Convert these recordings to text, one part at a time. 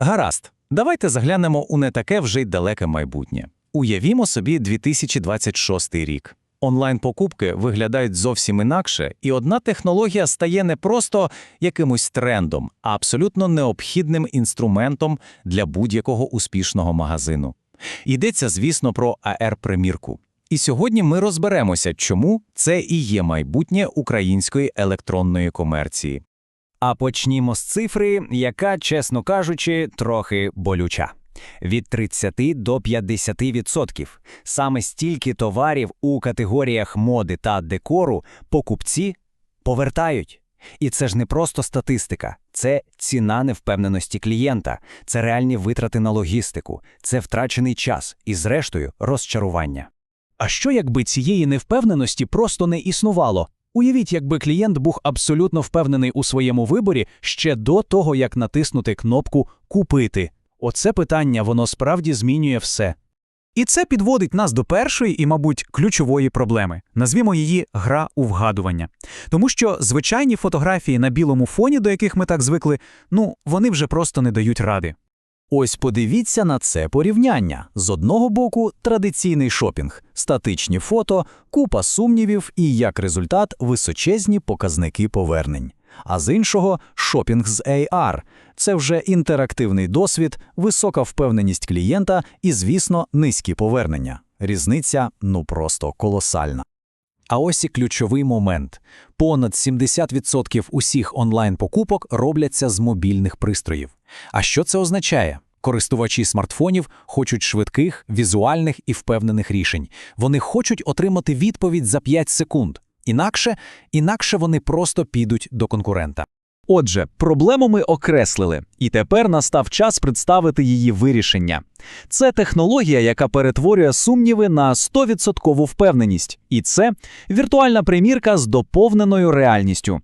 Гаразд, давайте заглянемо у не таке вже й далеке майбутнє. Уявімо собі 2026 рік. Онлайн-покупки виглядають зовсім інакше, і одна технологія стає не просто якимось трендом, а абсолютно необхідним інструментом для будь-якого успішного магазину. Йдеться, звісно, про AR-примірку. І сьогодні ми розберемося, чому це і є майбутнє української електронної комерції. А почнімо з цифри, яка, чесно кажучи, трохи болюча. Від 30 до 50%. Саме стільки товарів у категоріях моди та декору покупці повертають. І це ж не просто статистика, це ціна невпевненості клієнта, це реальні витрати на логістику, це втрачений час і, зрештою, розчарування. А що якби цієї невпевненості просто не існувало? Уявіть, якби клієнт був абсолютно впевнений у своєму виборі ще до того, як натиснути кнопку Купити. Оце питання воно справді змінює все. І це підводить нас до першої і, мабуть, ключової проблеми. Назвімо її гра у вгадування. Тому що звичайні фотографії на білому фоні, до яких ми так звикли, ну, вони вже просто не дають ради. Ось подивіться на це порівняння. З одного боку традиційний шопінг, статичні фото, купа сумнівів і, як результат, височезні показники повернень. А з іншого шопінг з AR. Це вже інтерактивний досвід, висока впевненість клієнта і, звісно, низькі повернення. Різниця ну просто колосальна. А ось і ключовий момент. Понад 70% усіх онлайн-покупок робляться з мобільних пристроїв. А що це означає? Користувачі смартфонів хочуть швидких, візуальних і впевнених рішень. Вони хочуть отримати відповідь за 5 секунд. Інакше, інакше вони просто підуть до конкурента. Отже, проблему ми окреслили, і тепер настав час представити її вирішення. Це технологія, яка перетворює сумніви на 100% впевненість, і це віртуальна примірка з доповненою реальністю.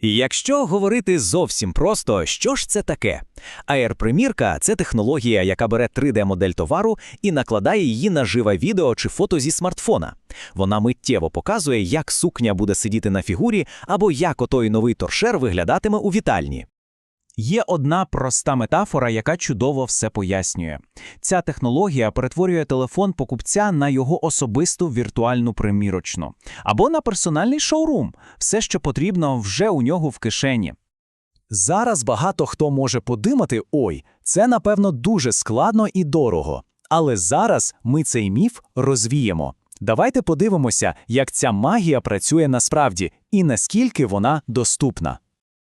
Якщо говорити зовсім просто, що ж це таке? AR-примірка – це технологія, яка бере 3D-модель товару і накладає її на живе відео чи фото зі смартфона. Вона миттєво показує, як сукня буде сидіти на фігурі або як отой новий торшер виглядатиме у вітальні. Є одна проста метафора, яка чудово все пояснює. Ця технологія перетворює телефон покупця на його особисту віртуальну примірочну або на персональний шоурум, все, що потрібно, вже у нього в кишені. Зараз багато хто може подумати: ой, це напевно дуже складно і дорого. Але зараз ми цей міф розвіємо. Давайте подивимося, як ця магія працює насправді і наскільки вона доступна.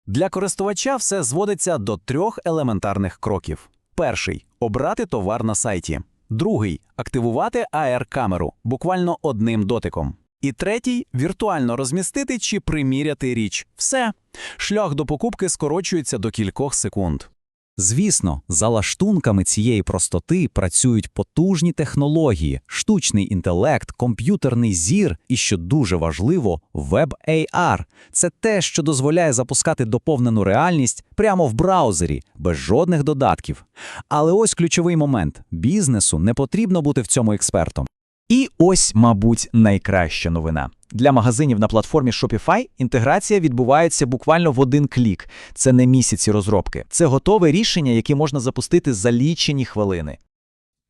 Для користувача все зводиться до трьох елементарних кроків: перший обрати товар на сайті, другий активувати AR-камеру буквально одним дотиком. І третій віртуально розмістити чи приміряти річ. Все. Шлях до покупки скорочується до кількох секунд. Звісно, за лаштунками цієї простоти працюють потужні технології, штучний інтелект, комп'ютерний зір і, що дуже важливо, Web-AR. Це те, що дозволяє запускати доповнену реальність прямо в браузері, без жодних додатків. Але ось ключовий момент: бізнесу не потрібно бути в цьому експертом. І ось, мабуть, найкраща новина. Для магазинів на платформі Shopify інтеграція відбувається буквально в один клік. Це не місяці розробки. Це готове рішення, яке можна запустити за лічені хвилини.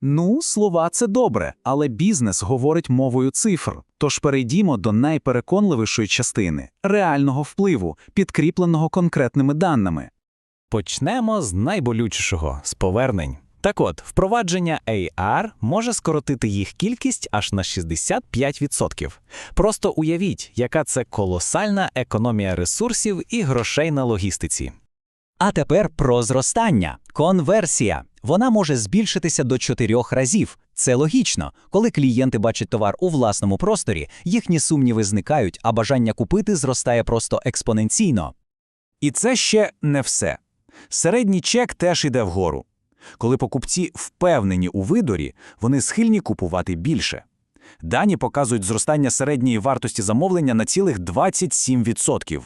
Ну, слова це добре, але бізнес говорить мовою цифр. Тож перейдімо до найпереконливішої частини реального впливу, підкріпленого конкретними даними. Почнемо з найболючішого з повернень. Так от, впровадження AR може скоротити їх кількість аж на 65%. Просто уявіть, яка це колосальна економія ресурсів і грошей на логістиці. А тепер про зростання. Конверсія. Вона може збільшитися до чотирьох разів. Це логічно. Коли клієнти бачать товар у власному просторі, їхні сумніви зникають, а бажання купити зростає просто експоненційно. І це ще не все. Середній чек теж іде вгору. Коли покупці впевнені у видорі, вони схильні купувати більше. Дані показують зростання середньої вартості замовлення на цілих 27%.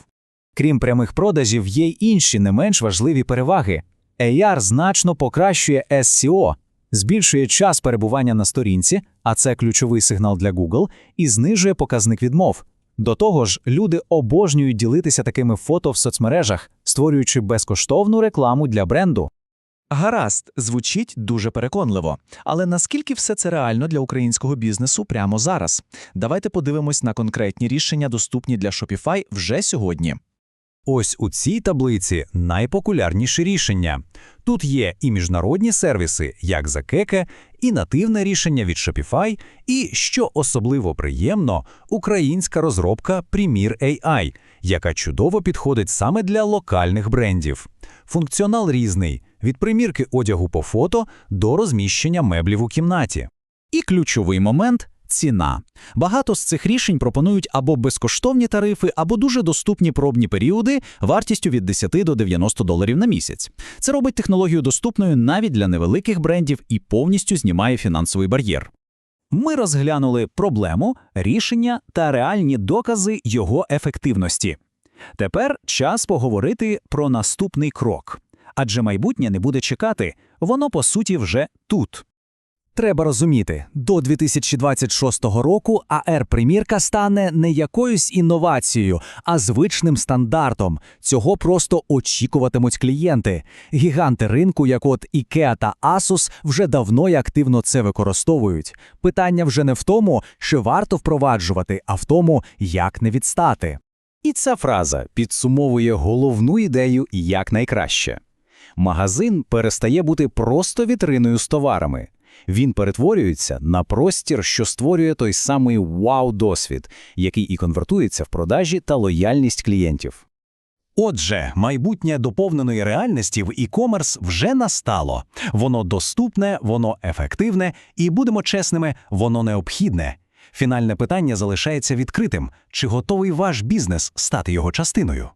Крім прямих продажів, є й інші не менш важливі переваги. AR значно покращує SEO, збільшує час перебування на сторінці, а це ключовий сигнал для Google, і знижує показник відмов. До того ж, люди обожнюють ділитися такими фото в соцмережах, створюючи безкоштовну рекламу для бренду. Гаразд, звучить дуже переконливо. Але наскільки все це реально для українського бізнесу прямо зараз? Давайте подивимось на конкретні рішення, доступні для Shopify вже сьогодні. Ось у цій таблиці найпопулярніші рішення. Тут є і міжнародні сервіси, як Закеке, і нативне рішення від Shopify, і, що особливо приємно, українська розробка Premier AI, яка чудово підходить саме для локальних брендів. Функціонал різний – від примірки одягу по фото до розміщення меблів у кімнаті. І ключовий момент ціна. Багато з цих рішень пропонують або безкоштовні тарифи, або дуже доступні пробні періоди вартістю від 10 до 90 доларів на місяць. Це робить технологію доступною навіть для невеликих брендів і повністю знімає фінансовий бар'єр. Ми розглянули проблему, рішення та реальні докази його ефективності. Тепер час поговорити про наступний крок. Адже майбутнє не буде чекати, воно по суті вже тут. Треба розуміти, до 2026 року AR-примірка стане не якоюсь інновацією, а звичним стандартом. Цього просто очікуватимуть клієнти. Гіганти ринку, як от IKEA та Asus, вже давно і активно це використовують. Питання вже не в тому, що варто впроваджувати, а в тому, як не відстати. І ця фраза підсумовує головну ідею якнайкраще. Магазин перестає бути просто вітриною з товарами. Він перетворюється на простір, що створює той самий вау-досвід, який і конвертується в продажі та лояльність клієнтів. Отже, майбутнє доповненої реальності в e-commerce вже настало. Воно доступне, воно ефективне і, будемо чесними, воно необхідне. Фінальне питання залишається відкритим: чи готовий ваш бізнес стати його частиною?